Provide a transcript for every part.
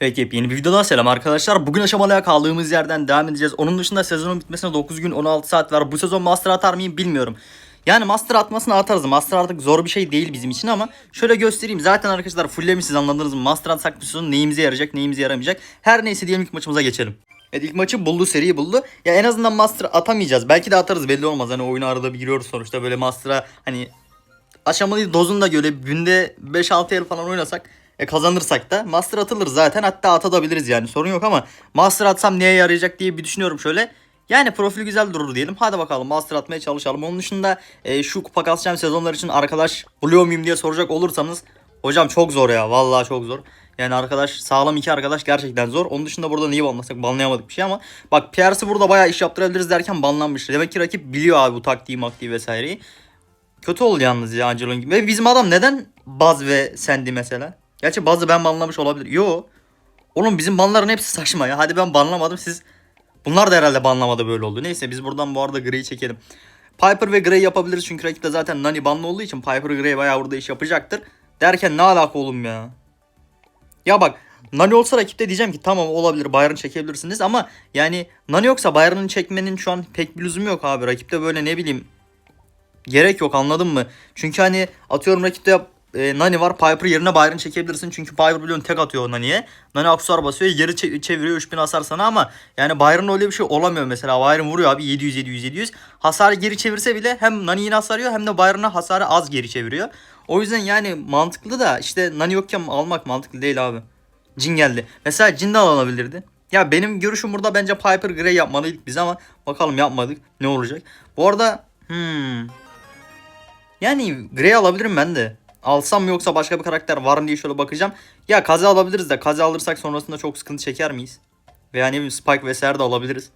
Evet yepyeni bir videodan selam arkadaşlar. Bugün aşamalıya kaldığımız yerden devam edeceğiz. Onun dışında sezonun bitmesine 9 gün 16 saat var. Bu sezon master atar mıyım bilmiyorum. Yani master atmasını atarız. Master artık zor bir şey değil bizim için ama şöyle göstereyim. Zaten arkadaşlar fulllemişsiniz anladınız mı? Master atsak bu sezon neyimize yarayacak neyimize yaramayacak. Her neyse diyelim ilk maçımıza geçelim. Evet ilk maçı buldu seriyi buldu. Ya en azından master atamayacağız. Belki de atarız belli olmaz. Hani oyunu arada bir giriyoruz sonuçta böyle master'a hani aşamalı dozunda göre günde 5-6 el falan oynasak e, kazanırsak da master atılır zaten hatta atabiliriz yani sorun yok ama master atsam neye yarayacak diye bir düşünüyorum şöyle. Yani profil güzel durur diyelim. Hadi bakalım master atmaya çalışalım. Onun dışında e, şu kupa kasacağım sezonlar için arkadaş buluyor muyum diye soracak olursanız hocam çok zor ya vallahi çok zor. Yani arkadaş sağlam iki arkadaş gerçekten zor. Onun dışında burada niye banlasak banlayamadık bir şey ama bak PR'sı burada bayağı iş yaptırabiliriz derken banlanmış. Demek ki rakip biliyor abi bu taktiği maktiği vesaireyi. Kötü oldu yalnız ya Angelo'nun gibi. Ve bizim adam neden Baz ve Sandy mesela? Gerçi Baz'ı ben banlamış olabilir. Yo. Oğlum bizim banların hepsi saçma ya. Hadi ben banlamadım siz. Bunlar da herhalde banlamadı böyle oldu. Neyse biz buradan bu arada Grey'i çekelim. Piper ve Grey yapabiliriz çünkü rakipte zaten Nani banlı olduğu için Piper Grey bayağı burada iş yapacaktır. Derken ne alaka oğlum ya? Ya bak Nani olsa rakipte diyeceğim ki tamam olabilir Bayern çekebilirsiniz ama yani Nani yoksa Bayern'ın çekmenin şu an pek bir lüzumu yok abi. Rakipte böyle ne bileyim gerek yok anladın mı? Çünkü hani atıyorum rakipte e, Nani var Piper yerine Byron çekebilirsin. Çünkü Piper biliyorsun tek atıyor Nani'ye. Nani aksesuar basıyor geri çe- çeviriyor 3000 hasar sana ama yani Byron öyle bir şey olamıyor mesela. Byron vuruyor abi 700 700 700. Hasarı geri çevirse bile hem Nani'yi hasarıyor hem de Byron'a hasarı az geri çeviriyor. O yüzden yani mantıklı da işte Nani yokken almak mantıklı değil abi. Jin geldi. Mesela Jin de alınabilirdi. Ya benim görüşüm burada bence Piper Grey yapmalıydık biz ama bakalım yapmadık. Ne olacak? Bu arada hmm, yani Grey alabilirim ben de. Alsam mı yoksa başka bir karakter var mı diye şöyle bakacağım. Ya Kaze alabiliriz de Kaze alırsak sonrasında çok sıkıntı çeker miyiz? Veya ne bileyim Spike vesaire de alabiliriz.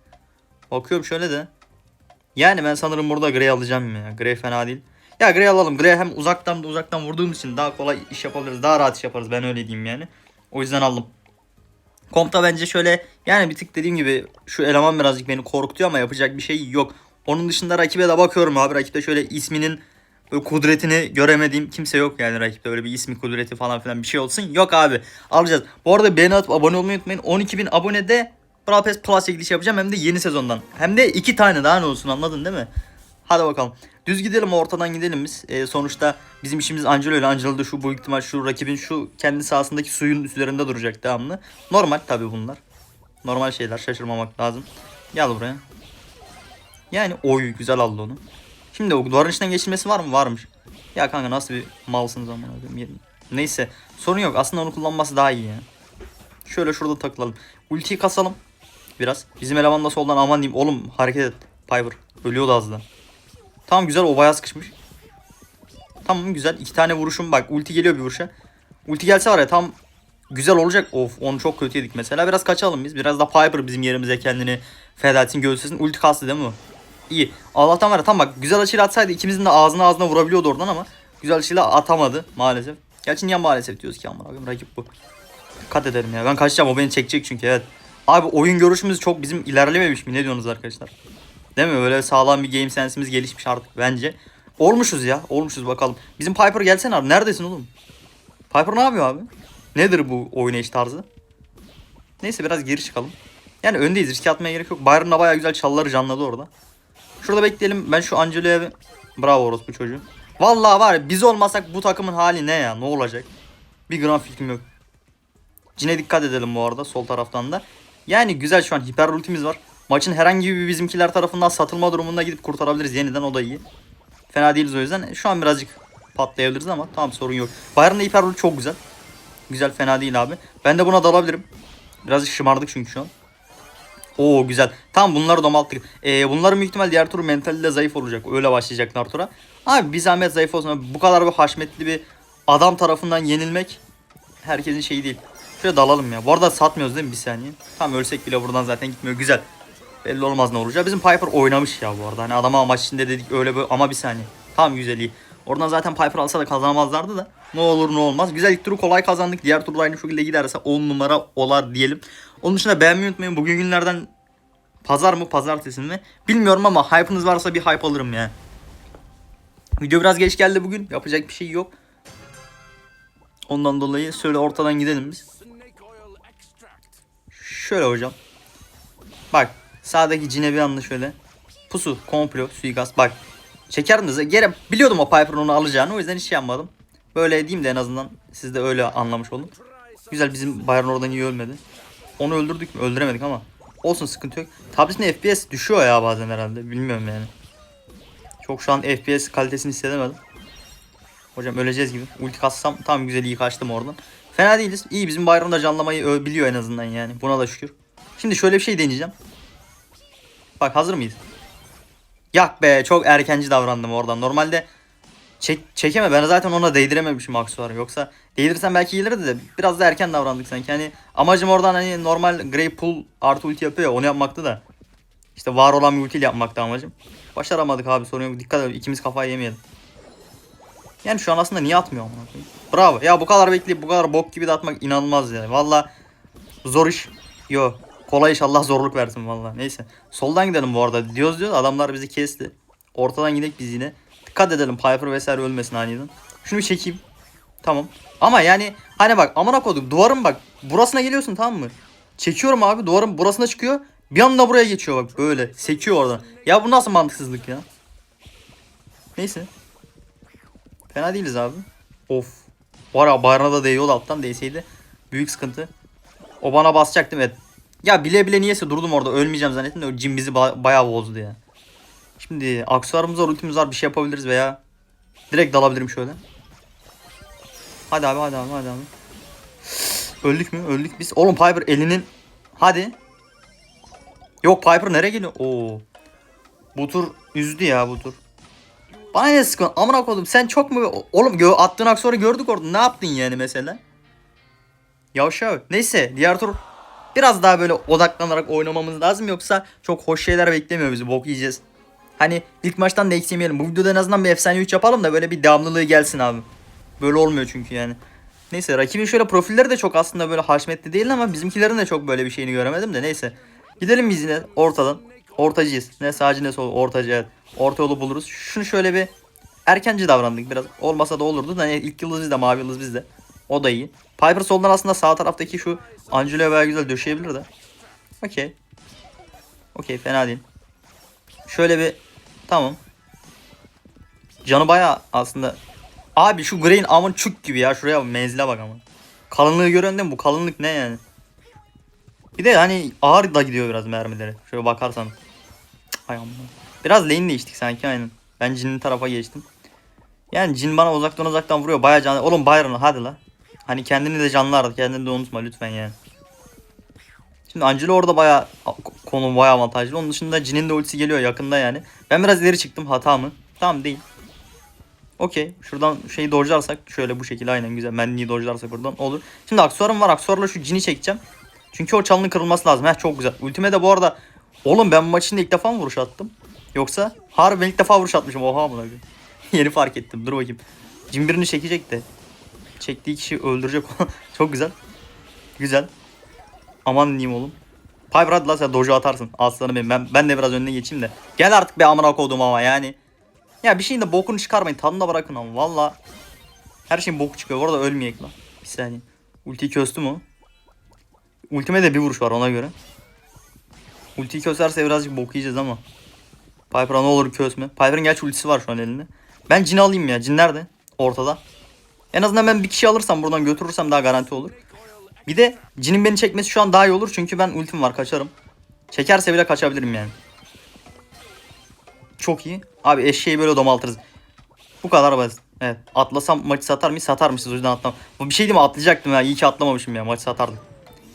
Bakıyorum şöyle de. Yani ben sanırım burada Grey alacağım ya. Grey fena değil. Ya Grey alalım. Grey hem uzaktan da uzaktan vurduğum için daha kolay iş yapabiliriz. Daha rahat iş yaparız. Ben öyle diyeyim yani. O yüzden aldım. Kompta bence şöyle yani bir tık dediğim gibi şu eleman birazcık beni korkutuyor ama yapacak bir şey yok. Onun dışında rakibe de bakıyorum abi. Rakipte şöyle isminin kudretini göremediğim kimse yok yani rakipte öyle bir ismi kudreti falan filan bir şey olsun. Yok abi alacağız. Bu arada beğeni atıp abone olmayı unutmayın. 12.000 abonede Brawl Pass Plus çekiliş yapacağım hem de yeni sezondan. Hem de iki tane daha ne olsun anladın değil mi? Hadi bakalım. Düz gidelim ortadan gidelim biz. Ee, sonuçta bizim işimiz Angelo ile Angelo şu bu ihtimal şu rakibin şu kendi sahasındaki suyun üzerinde duracak devamlı. Normal tabi bunlar. Normal şeyler şaşırmamak lazım. Gel buraya. Yani oy güzel aldı onu. Şimdi o duvarın içinden geçilmesi var mı? Varmış. Ya kanka nasıl bir malsınız ama Neyse sorun yok aslında onu kullanması daha iyi ya. Şöyle şurada takılalım. Ultiyi kasalım. Biraz. Bizim eleman da soldan aman diyeyim. Oğlum hareket et. Piper. Ölüyordu az da. Tamam güzel o bayağı sıkışmış. Tamam güzel. iki tane vuruşum bak. Ulti geliyor bir vuruşa. Ulti gelse var ya tam güzel olacak. Of onu çok kötü yedik mesela. Biraz kaçalım biz. Biraz da Piper bizim yerimize kendini feda etsin göğüslesin. Ulti kastı değil mi? İyi. Allah'tan var ya tam bak güzel açıyla atsaydı ikimizin de ağzına ağzına vurabiliyordu oradan ama güzel açıyla atamadı maalesef. Gerçi niye maalesef diyoruz ki amına koyayım rakip bu. Dikkat edelim ya. Ben kaçacağım o beni çekecek çünkü evet. Abi oyun görüşümüz çok bizim ilerlememiş mi? Ne diyorsunuz arkadaşlar? Değil mi? Böyle sağlam bir game sense'imiz gelişmiş artık bence. Olmuşuz ya. Olmuşuz bakalım. Bizim Piper gelsene abi. Neredesin oğlum? Piper ne yapıyor abi? Nedir bu oynayış tarzı? Neyse biraz geri çıkalım. Yani öndeyiz. Riske atmaya gerek yok. Byron'la bayağı güzel çalıları canladı orada. Şurada bekleyelim. Ben şu Angelo'ya bir... Bravo orospu çocuğu. Vallahi var ya biz olmasak bu takımın hali ne ya? Ne olacak? Bir gram fikrim yok. Cine dikkat edelim bu arada sol taraftan da. Yani güzel şu an hiper ultimiz var. Maçın herhangi bir bizimkiler tarafından satılma durumunda gidip kurtarabiliriz yeniden o da iyi. Fena değiliz o yüzden. Şu an birazcık patlayabiliriz ama tamam sorun yok. Bayern'de hiper ulti çok güzel. Güzel fena değil abi. Ben de buna dalabilirim. Birazcık şımardık çünkü şu an. Oo güzel. Tamam bunları domalttık. Ee, bunların büyük ihtimal diğer tur mentali de zayıf olacak. Öyle başlayacaklar tura. Abi bir zahmet zayıf olsun. Bu kadar bir haşmetli bir adam tarafından yenilmek herkesin şeyi değil. Şöyle dalalım ya. Bu arada satmıyoruz değil mi bir saniye? Tamam ölsek bile buradan zaten gitmiyor. Güzel. Belli olmaz ne olacak. Bizim Piper oynamış ya bu arada. Hani adama amaç içinde dedik öyle böyle ama bir saniye. Tamam güzel iyi. Oradan zaten Piper alsa da kazanamazlardı da. Ne olur ne olmaz. Güzel ilk turu kolay kazandık. Diğer turda aynı şekilde giderse 10 numara olar diyelim. Onun dışında beğenmeyi unutmayın. Bugün günlerden pazar mı pazartesi mi bilmiyorum ama hype'ınız varsa bir hype alırım ya. Video biraz geç geldi bugün. Yapacak bir şey yok. Ondan dolayı şöyle ortadan gidelim biz. Şöyle hocam. Bak sağdaki cine bir anda şöyle. Pusu, komplo, suikast. Bak çekerdim de gere biliyordum o Piper'ın onu alacağını o yüzden hiç şey yapmadım. Böyle diyeyim de en azından siz de öyle anlamış olun. Güzel bizim Bayern oradan iyi ölmedi. Onu öldürdük mü? Öldüremedik ama. Olsun sıkıntı yok. Tabletin FPS düşüyor ya bazen herhalde. Bilmiyorum yani. Çok şu an FPS kalitesini hissedemedim. Hocam öleceğiz gibi. Ulti kassam tam güzel iyi kaçtım oradan. Fena değiliz. İyi bizim Byron da canlamayı biliyor en azından yani. Buna da şükür. Şimdi şöyle bir şey deneyeceğim. Bak hazır mıyız? Yak be çok erkenci davrandım oradan. Normalde çek, çekeme ben zaten ona değdirememişim aksesuarı. Yoksa değdirsem belki gelirdi de biraz da erken davrandık sanki. Hani amacım oradan hani normal Grey Pool artı ulti yapıyor ya onu yapmaktı da. İşte var olan bir ultiyle yapmaktı amacım. Başaramadık abi sorun yok. Dikkat edin ikimiz kafayı yemeyelim. Yani şu an aslında niye atmıyor amına? Bravo. Ya bu kadar bekleyip bu kadar bok gibi de atmak inanılmaz ya. Valla zor iş. Yo. Kolay iş Allah zorluk versin valla. Neyse. Soldan gidelim bu arada. Diyoruz diyoruz adamlar bizi kesti. Ortadan gidelim biz yine. Dikkat edelim Piper vesaire ölmesin aniden. Şunu bir çekeyim. Tamam. Ama yani hani bak amına koyduk duvarın bak burasına geliyorsun tamam mı? Çekiyorum abi duvarın burasına çıkıyor. Bir anda buraya geçiyor bak böyle. Sekiyor oradan. Ya bu nasıl mantıksızlık ya? Neyse. Fena değiliz abi. Of. Var ya Bayern'a da değiyor alttan değseydi. Büyük sıkıntı. O bana basacak değil mi? Evet. Ya bile bile niyeyse durdum orada ölmeyeceğim zannettim de o cin bizi ba- bayağı bozdu ya. Şimdi aksesuarımız var ultimiz var bir şey yapabiliriz veya direkt dalabilirim şöyle. Hadi abi hadi abi hadi abi. Öldük mü? Öldük biz. Oğlum Piper elinin hadi. Yok Piper nereye geliyor? Oo. Bu tur üzdü ya bu tur. Bana ne sıkın? Amına koydum. Sen çok mu oğlum gö attığın aksesuarı gördük orada. Ne yaptın yani mesela? Yavşak. Neyse diğer tur biraz daha böyle odaklanarak oynamamız lazım yoksa çok hoş şeyler beklemiyor bizi. Bok yiyeceğiz. Hani ilk maçtan da eksi. Bu videoda en azından bir efsane 3 yapalım da böyle bir devamlılığı gelsin abi. Böyle olmuyor çünkü yani. Neyse rakibin şöyle profilleri de çok aslında böyle haşmetli değil ama bizimkilerin de çok böyle bir şeyini göremedim de neyse. Gidelim biz yine ortadan. Ortacıyız. Ne sağcı ne sol ortacı evet. Orta yolu buluruz. Şunu şöyle bir erkenci davrandık biraz. Olmasa da olurdu da yani ilk yıldız bizde mavi yıldız bizde. O da iyi. Piper soldan aslında sağ taraftaki şu Angelo'ya bayağı güzel döşeyebilir de. Okey. Okey fena değil. Şöyle bir tamam. Canı bayağı aslında Abi şu Grey'in amın çuk gibi ya. Şuraya menzile bak ama. Kalınlığı görüyorsun değil mi? Bu kalınlık ne yani? Bir de hani ağır da gidiyor biraz mermileri. Şöyle bakarsan. Ay aman. Biraz lane değiştik sanki aynen. Ben cinin tarafa geçtim. Yani cin bana uzaktan uzaktan vuruyor. Baya canlı. Oğlum Byron hadi la. Hani kendini de canlı aradı. Kendini de unutma lütfen yani. Şimdi Angelo orada baya konu baya avantajlı. Onun dışında Jin'in de ultisi geliyor yakında yani. Ben biraz ileri çıktım hata mı? Tamam değil. Okey. Şuradan şeyi dodge'larsak şöyle bu şekilde aynen güzel. Menliği dodge'larsak buradan olur. Şimdi aksesuarım var. Aksesuarla şu cini çekeceğim. Çünkü o çalının kırılması lazım. Heh çok güzel. Ultime de bu arada oğlum ben bu maçında ilk defa mı vuruş attım? Yoksa harbi ilk defa vuruş atmışım. Oha koyayım. Yeni fark ettim. Dur bakayım. Cin birini çekecek de. Çektiği kişi öldürecek. çok güzel. Güzel. Aman diyeyim oğlum. Piper hadi lan sen dojo atarsın. Aslanım benim. Ben, ben de biraz önüne geçeyim de. Gel artık be amına koydum ama yani. Ya bir şeyin de bokunu çıkarmayın. Tadına bırakın ama valla. Her şeyin boku çıkıyor. Bu arada ölmeyek lan. Bir saniye. Ultiyi köstü mü? Ultime de bir vuruş var ona göre. Ultiyi köserse birazcık bok yiyeceğiz ama. Piper'a ne olur kösme. Piper'ın gerçi ultisi var şu an elinde. Ben Jin'i alayım ya. Jin nerede? Ortada. En azından ben bir kişi alırsam buradan götürürsem daha garanti olur. Bir de Jin'in beni çekmesi şu an daha iyi olur çünkü ben ultim var kaçarım. Çekerse bile kaçabilirim yani. Çok iyi. Abi eşeği böyle domaltırız. Bu kadar basit. Evet. Atlasam maçı satar mıyız? Satarmışız o yüzden atlam. Bu bir şey değil mi? Atlayacaktım ya. İyi ki atlamamışım ya. Maçı satardım.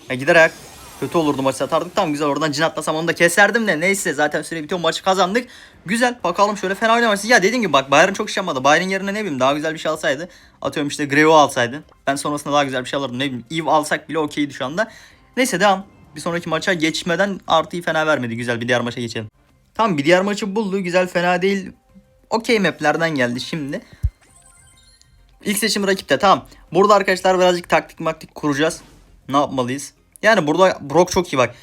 Ya gider ayak kötü olurdu maçı satardık. Tamam güzel oradan cin atlasam onu da keserdim de. Neyse zaten süre bitiyor maçı kazandık. Güzel bakalım şöyle fena oynamamışız. Ya dediğim gibi bak Bayern çok iş yapmadı. Bayern yerine ne bileyim daha güzel bir şey alsaydı. Atıyorum işte Greo alsaydı. Ben sonrasında daha güzel bir şey alırdım. Ne bileyim Eve alsak bile okeydi şu anda. Neyse devam. Bir sonraki maça geçmeden artıyı fena vermedi. Güzel bir diğer maça geçelim. Tamam bir diğer maçı buldu. Güzel fena değil. Okey maplerden geldi şimdi. İlk seçim rakipte tamam. Burada arkadaşlar birazcık taktik maktik kuracağız. Ne yapmalıyız? Yani burada Brock çok iyi bak.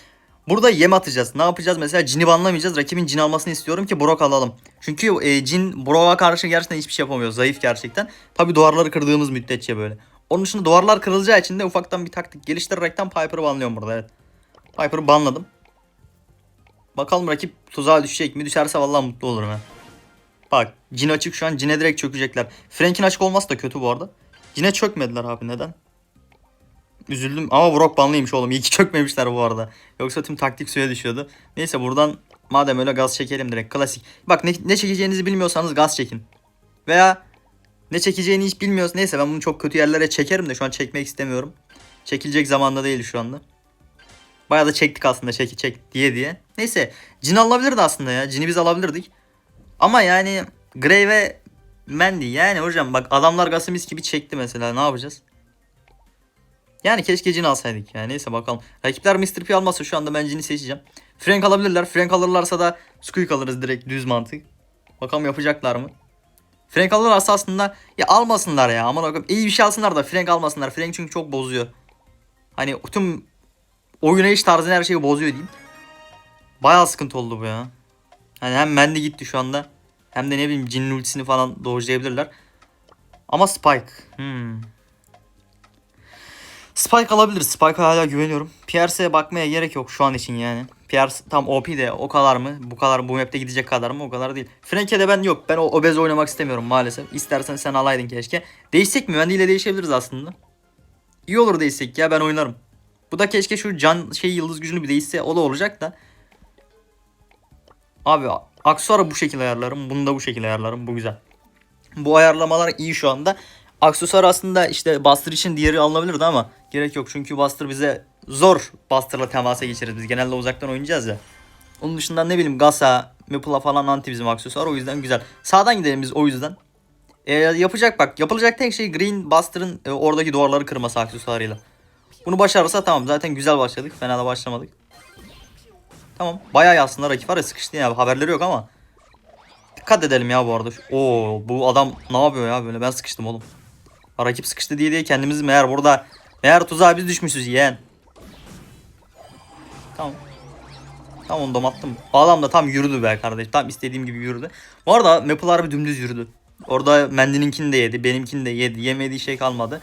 Burada yem atacağız. Ne yapacağız? Mesela Jin'i banlamayacağız. Rakibin Jin almasını istiyorum ki Brock alalım. Çünkü e, Jin Brock'a karşı gerçekten hiçbir şey yapamıyor. Zayıf gerçekten. Tabi duvarları kırdığımız müddetçe böyle. Onun dışında duvarlar kırılacağı için de ufaktan bir taktik geliştirerekten Piper'ı banlıyorum burada evet. Piper'ı banladım. Bakalım rakip tuzağa düşecek mi? Düşerse vallahi mutlu olurum ha. Bak Cin açık şu an. Cin'e direkt çökecekler. Frank'in açık olması da kötü bu arada. Cin'e çökmediler abi neden? Üzüldüm ama Brock banlıymış oğlum. İyi ki çökmemişler bu arada. Yoksa tüm taktik suya düşüyordu. Neyse buradan madem öyle gaz çekelim direkt. Klasik. Bak ne, ne çekeceğinizi bilmiyorsanız gaz çekin. Veya ne çekeceğini hiç bilmiyoruz. Neyse ben bunu çok kötü yerlere çekerim de şu an çekmek istemiyorum. Çekilecek zamanda değil şu anda. Bayağı da çektik aslında çek çek diye diye. Neyse Cin alabilirdi aslında ya. Cin'i biz alabilirdik. Ama yani Gray ve Mandy yani hocam bak adamlar Gasimis gibi çekti mesela ne yapacağız? Yani keşke Cin alsaydık yani neyse bakalım. Rakipler Mr. P almazsa şu anda ben Cin'i seçeceğim. Frank alabilirler. Frank alırlarsa da Squeak alırız direkt düz mantık. Bakalım yapacaklar mı? Frank alırlarsa aslında ya almasınlar ya aman okuyayım. iyi bir şey alsınlar da Frank almasınlar. Frank çünkü çok bozuyor. Hani tüm oynayış tarzını her şeyi bozuyor diyeyim. Bayağı sıkıntı oldu bu ya. Hani hem Mandy gitti şu anda. Hem de ne bileyim Jin'in ultisini falan dojlayabilirler. Ama Spike. Hmm. Spike alabilir. Spike'a hala güveniyorum. Pierce'e bakmaya gerek yok şu an için yani. Pierce tam OP de o kadar mı? Bu kadar bu map'te gidecek kadar mı? O kadar değil. Frank'e de ben yok. Ben o obez oynamak istemiyorum maalesef. İstersen sen alaydın keşke. Değişsek mi? Mandy ile değişebiliriz aslında. İyi olur değişsek ya ben oynarım. Bu da keşke şu can şey yıldız gücünü bir değişse o da olacak da. Abi aksesuarı bu şekilde ayarlarım. Bunu da bu şekilde ayarlarım. Bu güzel. Bu ayarlamalar iyi şu anda. Aksesuar aslında işte Buster için diğeri alınabilirdi ama gerek yok. Çünkü Buster bize zor Buster'la temasa geçeriz. Biz genelde uzaktan oynayacağız ya. Onun dışında ne bileyim Gasa, Maple'a falan anti bizim aksesuar. O yüzden güzel. Sağdan gidelim biz o yüzden. Ee, yapacak bak. Yapılacak tek şey Green Buster'ın e, oradaki duvarları kırması aksesuarıyla. Bunu başarırsa tamam. Zaten güzel başladık. Fena da başlamadık. Tamam. Bayağı aslında rakip var ya sıkıştı ya. Haberleri yok ama. Dikkat edelim ya bu arada. Oo bu adam ne yapıyor ya böyle ben sıkıştım oğlum. Rakip sıkıştı diye diye kendimizi meğer burada meğer tuzağa biz düşmüşüz yeğen. Tamam. Tamam onu domattım. Bu adam da tam yürüdü be kardeş. Tam istediğim gibi yürüdü. Bu arada Maple harbi dümdüz yürüdü. Orada Mendy'ninkini de yedi. Benimkini de yedi. Yemediği şey kalmadı.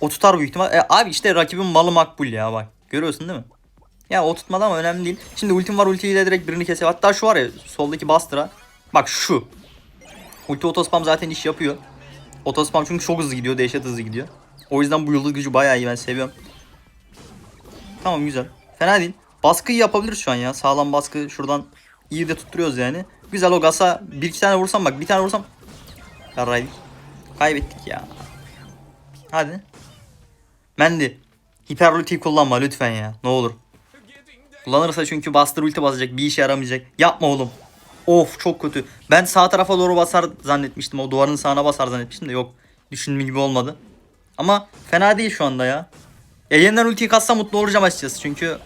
O tutar büyük ihtimal. E, abi işte rakibin malı makbul ya bak. Görüyorsun değil mi? Ya o tutmadı ama önemli değil. Şimdi ultim var ultiyle direkt birini keselim. Hatta şu var ya soldaki Buster'a. Bak şu. Ulti otospam zaten iş yapıyor. Otospam çünkü çok hızlı gidiyor. Dehşet hızlı gidiyor. O yüzden bu yıldız gücü bayağı iyi ben seviyorum. Tamam güzel. Fena değil. Baskıyı yapabiliriz şu an ya. Sağlam baskı şuradan iyi de tutturuyoruz yani. Güzel o gasa bir iki tane vursam bak bir tane vursam. Yarraydık. Kaybettik ya. Hadi. Mendi. Hiper ultiyi kullanma lütfen ya. Ne olur. Kullanırsa çünkü Buster ulti basacak. Bir işe yaramayacak. Yapma oğlum. Of çok kötü. Ben sağ tarafa doğru basar zannetmiştim. O duvarın sağına basar zannetmiştim de yok. Düşündüğüm gibi olmadı. Ama fena değil şu anda ya. Ya yeniden ultiyi katsa mutlu olacağım açıkçası. Çünkü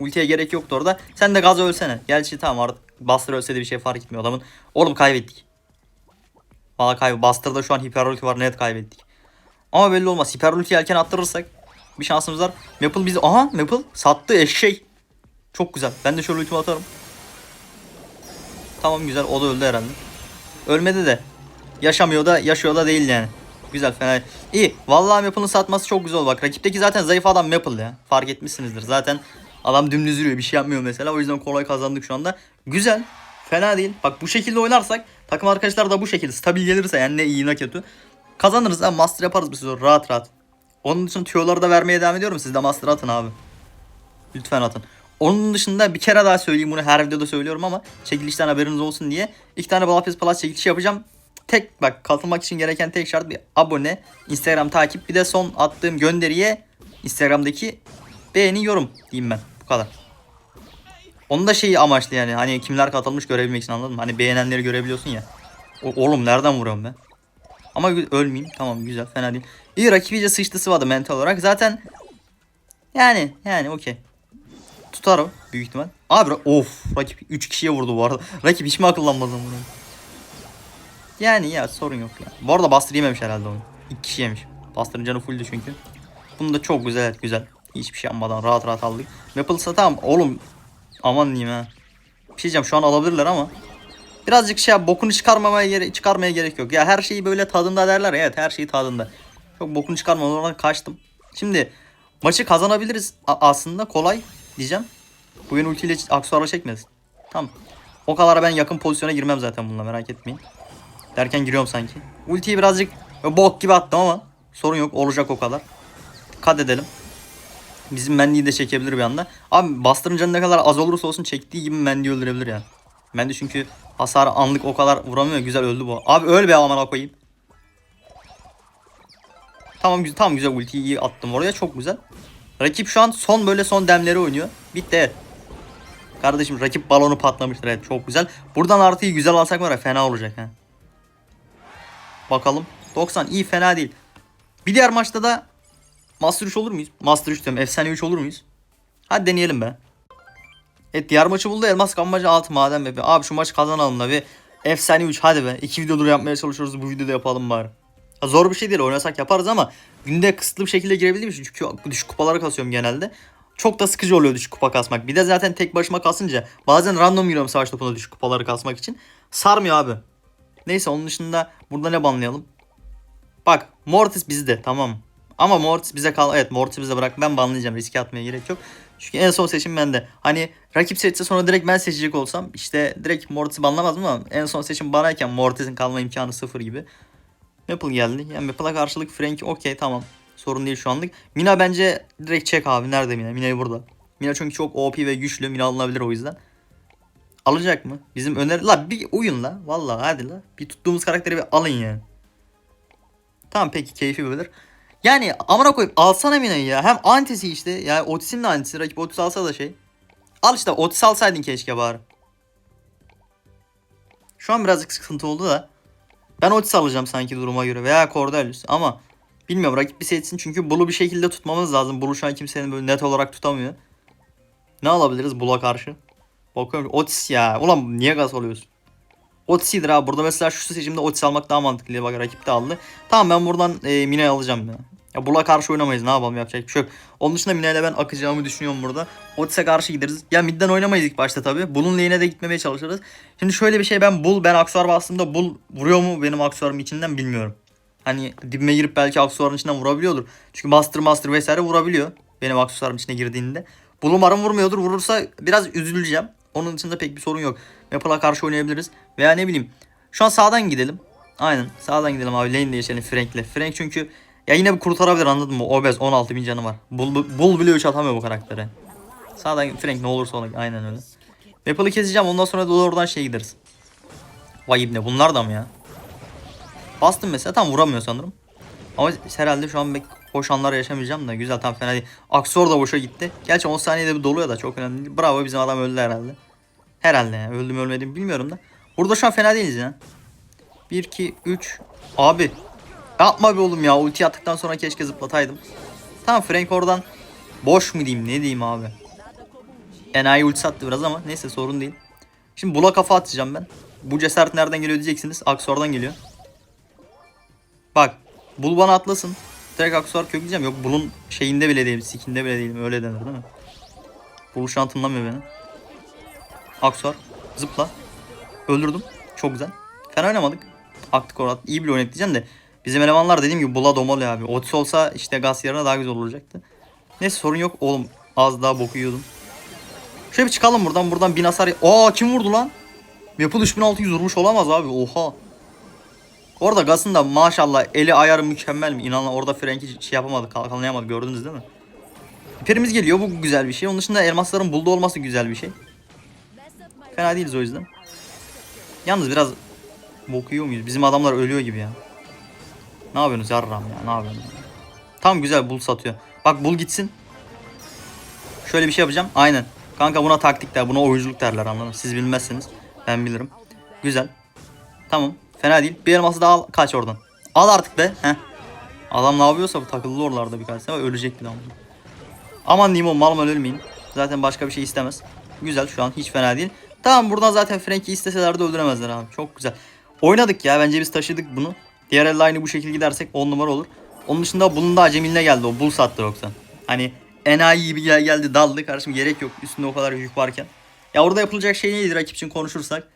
ultiye gerek yoktu orada. Sen de gaz ölsene. Gerçi tamam artık Buster ölse de bir şey fark etmiyor adamın. Oğlum kaybettik. Valla kaybettik. Buster'da şu an hiper ulti var. Net kaybettik. Ama belli olmaz. Hiper ulti erken attırırsak bir şansımız var. Maple bizi... Aha Maple sattı eşek. Çok güzel. Ben de şöyle ultimi atarım. Tamam güzel. O da öldü herhalde. Ölmedi de. Yaşamıyor da yaşıyor da değil yani. Güzel fena. İyi. Vallahi Maple'ın satması çok güzel oldu. Bak rakipteki zaten zayıf adam Maple ya. Fark etmişsinizdir. Zaten adam dümdüz yürüyor. Bir şey yapmıyor mesela. O yüzden kolay kazandık şu anda. Güzel. Fena değil. Bak bu şekilde oynarsak takım arkadaşlar da bu şekilde stabil gelirse yani ne iyi ne kötü. Kazanırız ha master yaparız sezon rahat rahat. Onun için tüyoları da vermeye devam ediyorum. Siz de master atın abi. Lütfen atın. Onun dışında bir kere daha söyleyeyim bunu her videoda söylüyorum ama çekilişten haberiniz olsun diye. iki tane Balapes Plus çekilişi yapacağım. Tek bak katılmak için gereken tek şart bir abone, Instagram takip bir de son attığım gönderiye Instagram'daki beğeni yorum diyeyim ben. Bu kadar. Onun da şeyi amaçlı yani hani kimler katılmış görebilmek için anladın mı? Hani beğenenleri görebiliyorsun ya. O, oğlum nereden vuruyorum ben? Ama ölmeyeyim. Tamam güzel fena değil. İyi rakip iyice sıçtı sıvadı mental olarak. Zaten yani yani okey. Tutar o büyük ihtimal. Abi of rakip 3 kişiye vurdu bu arada. Rakip hiç mi akıllanmadı bunu? Yani ya sorun yok ya. Bu arada Buster yememiş herhalde onu. 2 kişi yemiş. Buster'ın canı fulldü çünkü. Bunu da çok güzel güzel. Hiçbir şey yapmadan rahat rahat aldık. Maple'sa tamam oğlum aman diyeyim ha. Bir şey şu an alabilirler ama. Birazcık şey bokunu çıkarmamaya gere çıkarmaya gerek yok. Ya her şeyi böyle tadında derler. Evet her şeyi tadında. Çok bokunu çıkarmadan oradan kaçtım. Şimdi maçı kazanabiliriz A- aslında kolay diyeceğim. Bu yeni ultiyle aksuara çekmesin. Tamam. O kadar ben yakın pozisyona girmem zaten bununla merak etmeyin. Derken giriyorum sanki. Ultiyi birazcık bok gibi attım ama sorun yok olacak o kadar. Kat edelim. Bizim Mendy'yi de çekebilir bir anda. Abi bastırınca ne kadar az olursa olsun çektiği gibi Mendy'yi öldürebilir yani. Mendy çünkü hasar anlık o kadar vuramıyor. Güzel öldü bu. Abi öl be amına koyayım. Tamam güzel, tam güzel ultiyi iyi attım oraya çok güzel. Rakip şu an son böyle son demleri oynuyor. Bitti evet. Kardeşim rakip balonu patlamıştır evet çok güzel. Buradan artıyı güzel alsak var ya fena olacak ha. Bakalım. 90 iyi fena değil. Bir diğer maçta da Master 3 olur muyuz? Master 3 diyorum. Efsane 3 olur muyuz? Hadi deneyelim be. Evet diğer maçı buldu. Elmas Gambacı 6 maden be. Abi şu maçı kazanalım da bir efsane 3 hadi be. İki videodur yapmaya çalışıyoruz. Bu videoda yapalım bari. Ya zor bir şey değil. Oynasak yaparız ama günde kısıtlı bir şekilde girebildiğim için çünkü düşük kupalara kasıyorum genelde. Çok da sıkıcı oluyor düşük kupa kasmak. Bir de zaten tek başıma kasınca bazen random giriyorum savaş topuna düşük kupaları kasmak için. Sarmıyor abi. Neyse onun dışında burada ne banlayalım? Bak Mortis bizde tamam? Ama Mortis bize kal. Evet Mortis bize bırak. Ben banlayacağım. Riske atmaya gerek yok. Çünkü en son seçim bende. Hani rakip seçse sonra direkt ben seçecek olsam işte direkt Mortis'i banlamazdım ama en son seçim banayken Mortis'in kalma imkanı sıfır gibi. Maple geldi. Yani Maple'a karşılık Frank okey tamam. Sorun değil şu anlık. Mina bence direkt çek abi. Nerede Mina? Mina'yı burada. Mina çünkü çok OP ve güçlü. Mina alınabilir o yüzden. Alacak mı? Bizim öneri... La bir oyun la. Vallahi hadi la. Bir tuttuğumuz karakteri bir alın yani. Tamam peki keyfi böyledir. Yani amına koyup alsana Mina'yı ya. Hem antisi işte. Yani Otis'in de antisi. Rakip Otis alsa da şey. Al işte Otis alsaydın keşke bari. Şu an birazcık sıkıntı oldu da. Ben Otis alacağım sanki duruma göre. Veya Cordelius. Ama bilmiyorum rakip bir seçsin. Çünkü Bull'u bir şekilde tutmamız lazım. Bull'u şu an kimsenin böyle net olarak tutamıyor. Ne alabiliriz Bull'a karşı? Bakıyorum Otis ya. Ulan niye gaz alıyorsun? Otis'idir abi. Burada mesela şu seçimde Otis almak daha mantıklı diye bak rakip de aldı. Tamam ben buradan e, Mina'yı alacağım ya. Ya Bull'a karşı oynamayız ne yapalım yapacak bir şey yok. Onun dışında Mina ile ben akacağımı düşünüyorum burada. Otis'e karşı gideriz. Ya midden oynamayız ilk başta tabii. Bull'un lane'e de gitmemeye çalışırız. Şimdi şöyle bir şey ben Bull ben aksuar bastığımda Bull vuruyor mu benim aksuarım içinden bilmiyorum. Hani dibime girip belki aksuarın içinden vurabiliyordur. Çünkü Master Master vesaire vurabiliyor. Benim aksuarım içine girdiğinde. Bull umarım vurmuyordur. Vurursa biraz üzüleceğim. Onun dışında pek bir sorun yok. Maple'a karşı oynayabiliriz. Veya ne bileyim. Şu an sağdan gidelim. Aynen sağdan gidelim abi. Lane değişelim Frank'le. Frank çünkü ya yine bir kurtarabilir anladın mı? Obez 16 bin canı var. Bull, Bull bile 3 atamıyor bu karaktere. Sağdan Frank ne olursa ona aynen öyle. Maple'ı keseceğim ondan sonra da oradan şey gideriz. Vay ibne bunlar da mı ya? Bastım mesela tam vuramıyor sanırım. Ama herhalde şu an pek hoş anlar yaşamayacağım da güzel tam fena değil. Aksor da boşa gitti. Gerçi 10 saniyede bir doluyor da çok önemli değil. Bravo bizim adam öldü herhalde. Herhalde yani. Öldü mü ölmedi mi bilmiyorum da. Burada şu an fena değiliz ya. 1, 2, 3. Abi. Yapma be oğlum ya. Ulti attıktan sonra keşke zıplataydım. Tamam Frank oradan boş mu diyeyim ne diyeyim abi. Enayi ulti sattı biraz ama neyse sorun değil. Şimdi bula kafa atacağım ben. Bu cesaret nereden geliyor diyeceksiniz. Aksor'dan geliyor. Bak. Bul bana atlasın. Direkt Aksuar kökleyeceğim. Yok bunun şeyinde bile değilim. Sikinde bile değilim. Öyle denir değil mi? Bul şu an tınlamıyor beni. Aksuar. Zıpla. Öldürdüm. Çok güzel. Fena oynamadık. Aktık orada. İyi bile oynadık diyeceğim de. Bizim elemanlar dediğim gibi Bula Domole abi. Otis olsa işte Gas yarına daha güzel olacaktı. Neyse sorun yok. Oğlum az daha boku yiyordum. Şöyle bir çıkalım buradan. Buradan bin hasar. Aa kim vurdu lan? Maple 3600 vurmuş olamaz abi. Oha. Orada Gas'ın da maşallah eli ayarı mükemmel mi? İnanın orada Frank'i şey yapamadı, kalkanlayamadı gördünüz değil mi? Hiperimiz geliyor bu güzel bir şey. Onun dışında elmasların buldu olması güzel bir şey. Fena değiliz o yüzden. Yalnız biraz bok muyuz? Bizim adamlar ölüyor gibi ya. Ne yapıyorsunuz yarram ya ne yapıyorsunuz? Tam güzel bul satıyor. Bak bul gitsin. Şöyle bir şey yapacağım. Aynen. Kanka buna taktik der. Buna oyunculuk derler anladın? Siz bilmezsiniz. Ben bilirim. Güzel. Tamam. Fena değil. Bir elması daha al. Kaç oradan. Al artık be. Heh. Adam ne yapıyorsa bu takıldı oralarda birkaç sene. Ölecek bir damla. Aman Nemo mal mal ölmeyin. Zaten başka bir şey istemez. Güzel şu an hiç fena değil. Tamam buradan zaten Frank'i isteseler de öldüremezler abi. Çok güzel. Oynadık ya. Bence biz taşıdık bunu. Diğer elde aynı bu şekilde gidersek 10 numara olur. Onun dışında bunun da acemiline geldi o. Bul sattı yoksa. Hani enayi gibi gel geldi daldı. Kardeşim gerek yok. Üstünde o kadar yük varken. Ya orada yapılacak şey neydi rakip için konuşursak.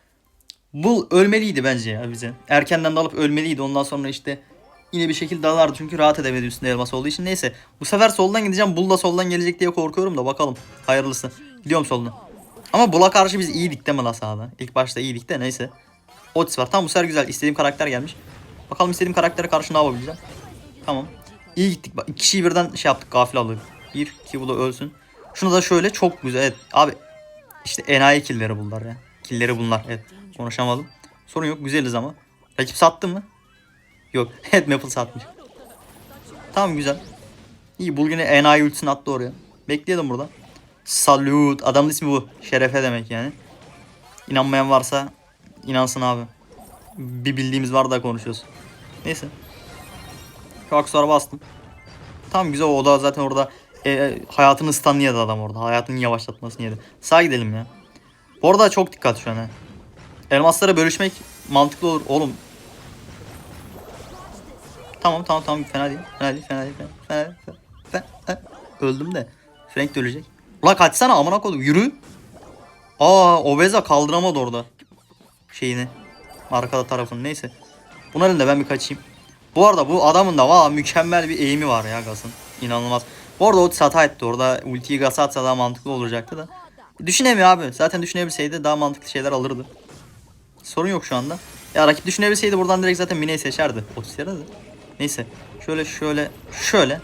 Bul ölmeliydi bence ya bize. Erkenden de alıp ölmeliydi. Ondan sonra işte yine bir şekilde dalardı çünkü rahat edemedi üstünde elmas olduğu için. Neyse bu sefer soldan gideceğim. Bul da soldan gelecek diye korkuyorum da bakalım. Hayırlısı. Gidiyorum soldan. Ama Bull'a karşı biz iyiydik değil mi la sahada? İlk başta iyiydik de neyse. Otis var. Tamam bu sefer güzel. İstediğim karakter gelmiş. Bakalım istediğim karaktere karşı ne yapabileceğim. Tamam. İyi gittik. Bak iki kişiyi birden şey yaptık. Gafil aldık. Bir, iki bu da ölsün. Şunu da şöyle çok güzel. Evet abi. İşte enayi killleri bunlar ya. Killleri bunlar. Evet. Konuşamadım. Sorun yok. Güzeliz ama. Rakip sattı mı? Yok. Evet Maple satmış. Tamam güzel. İyi Bul yine enayi ultisini attı oraya. Bekleyelim burada. Salut. Adamın ismi bu. Şerefe demek yani. İnanmayan varsa inansın abi. Bir bildiğimiz var da konuşuyoruz. Neyse. Şu aksuara bastım. Tamam güzel o da zaten orada e, hayatını stanlayadı adam orada. Hayatını yavaşlatmasını yedi. Sağa gidelim ya. Bu arada çok dikkat şu an ha. Elmaslara bölüşmek mantıklı olur. Oğlum. Tamam tamam tamam fena değil. Fena değil fena değil. Fena, fena, fena, fena, fena. Öldüm de. Frank de ölecek. Ulan kaçsana amına koydum. Yürü. Aa Obeza kaldıramadı orada. Şeyini. Arkada tarafını neyse. Bunların da ben bir kaçayım. Bu arada bu adamın da valla mükemmel bir eğimi var ya Gas'ın. İnanılmaz. Bu arada Otis hata etti. Orada ultiyi Gas'a atsa daha mantıklı olacaktı da. Düşünemiyor abi. Zaten düşünebilseydi daha mantıklı şeyler alırdı. Sorun yok şu anda. Ya rakip düşünebilseydi buradan direkt zaten Mine'yi seçerdi. Otis yere de. Neyse. Şöyle şöyle şöyle.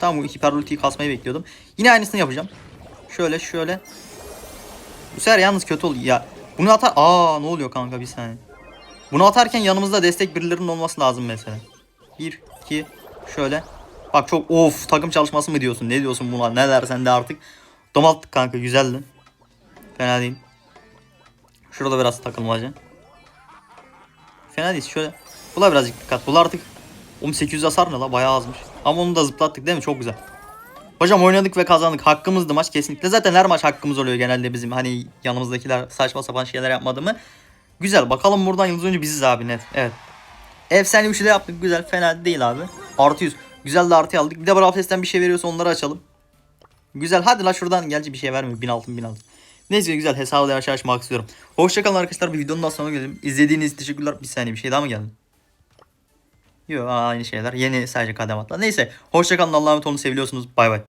Tam bu hiper ultiyi kasmayı bekliyordum. Yine aynısını yapacağım. Şöyle şöyle. Bu sefer yalnız kötü oldu. Ya bunu atar... Aa ne oluyor kanka bir saniye. Bunu atarken yanımızda destek birilerinin olması lazım mesela. Bir, iki, şöyle. Bak çok of takım çalışması mı diyorsun? Ne diyorsun buna? Ne dersen de artık. Domalttık kanka güzeldi. Fena değil. Şurada biraz takılmaca. Fena değil şöyle. Bula birazcık dikkat. Bula artık 1800 hasar ne la bayağı azmış. Ama onu da zıplattık değil mi? Çok güzel. Hocam oynadık ve kazandık. Hakkımızdı maç kesinlikle. Zaten her maç hakkımız oluyor genelde bizim. Hani yanımızdakiler saçma sapan şeyler yapmadı mı? Güzel. Bakalım buradan yıldız önce biziz abi net. Evet. Efsane bir şey de yaptık. Güzel. Fena değil abi. Artı 100. Güzel de artı aldık. Bir de Brawl Pass'ten bir şey veriyorsa onları açalım. Güzel. Hadi la şuradan gerçi bir şey vermiyor. 1000 altın 1000 altın. Neyse güzel. Hesabı yavaş yavaş mark istiyorum. Hoşçakalın arkadaşlar. Bir videonun daha sonuna gelelim. İzlediğiniz için teşekkürler. Bir saniye bir şey daha mı geldi? Yok aynı şeyler. Yeni sadece kadem atlar. Neyse. Hoşçakalın. Allah'a emanet olun. Seviliyorsunuz. Bay bay.